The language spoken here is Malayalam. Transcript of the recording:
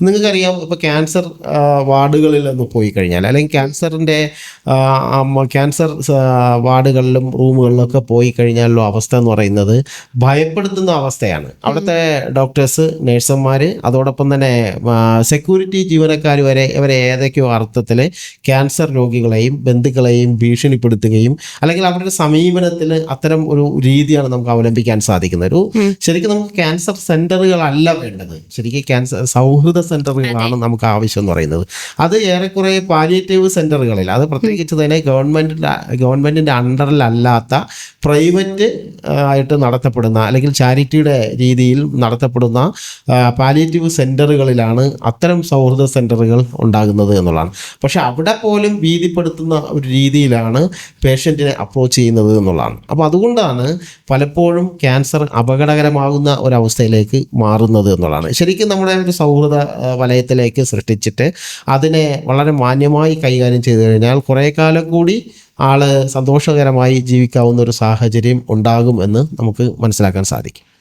നിങ്ങൾക്കറിയാം ഇപ്പോൾ ക്യാൻസർ വാർഡുകളിൽ ഒന്ന് പോയി കഴിഞ്ഞാൽ അല്ലെങ്കിൽ ക്യാൻസറിന്റെ ക്യാൻസർ വാർഡുകളിലും റൂമുകളിലൊക്കെ പോയി കഴിഞ്ഞാലുള്ള അവസ്ഥ എന്ന് പറയുന്നത് ഭയപ്പെടുത്തുന്ന അവസ്ഥയാണ്. അവിടുത്തെ ഡോക്ടേഴ്സ് നഴ്സുമാർ അതോടൊപ്പം തന്നെ സെക്യൂരിറ്റി ജീവനക്കാർ വരെ ഇവരെ ഏതൊക്കെയോ അർത്ഥത്തിൽ ക്യാൻസർ രോഗികളെയും ബന്ധുക്കളെയും ഭീഷണിപ്പെടുത്തുകയും അല്ലെങ്കിൽ അവരുടെ സമീപനത്തിൽ അത്തരം ഒരു രീതിയാണ് നമുക്ക് അവലംബിക്കാൻ സാധിക്കുന്നത്. ഒരു ശരിക്കും നമുക്ക് ക്യാൻസർ സെന്ററുകളല്ല വേണ്ടത്. ശരിക്കും ക്യാൻസർ സൗഹൃദ സെന്ററുകളാണ് നമുക്ക് ആവശ്യം എന്ന് പറയുന്നത്. അത് ഏറെക്കുറെ പാലിയേറ്റീവ് സെന്ററുകളിൽ അത് പ്രത്യേകിച്ച് തന്നെ ഗവൺമെന്റിന്റെ ഗവൺമെന്റിന്റെ അണ്ടറിലല്ലാത്ത പ്രൈവറ്റ് ആയിട്ട് നടത്തപ്പെടുന്ന അല്ലെങ്കിൽ ചാരിറ്റിയുടെ രീതിയിൽ നടത്തപ്പെടുന്ന പാലിയേറ്റീവ് സെന്ററുകളിലാണ് അത്തരം സൗഹൃദ സെന്ററുകൾ ഉണ്ടാകുന്നത് എന്നുള്ളതാണ്. പക്ഷെ അവിടെ പോലും ഭീതിപ്പെടുത്തുന്ന ഒരു രീതിയിലാണ് പേഷ്യന്റിനെ അപ്രോച്ച് ചെയ്യുന്നത് എന്നുള്ളതാണ്. അപ്പോൾ അതുകൊണ്ടാണ് പലപ്പോഴും ക്യാൻസർ അപകടകരമാകുന്ന ഒരവസ്ഥയിലേക്ക് മാറുന്നത് എന്നുള്ളതാണ്. ശരിക്കും നമ്മുടെ ഒരു സൗഹൃദ വലയത്തിലേക്ക് സൃഷ്ടിച്ചിട്ട് അതിനെ വളരെ മാന്യമായി കൈകാര്യം ചെയ്തു കഴിഞ്ഞാൽ കുറേ കാലം കൂടി ആൾ സന്തോഷകരമായി ജീവിക്കാവുന്ന ഒരു സാഹചര്യം ഉണ്ടാകും എന്ന് നമുക്ക് മനസ്സിലാക്കാൻ സാധിക്കും.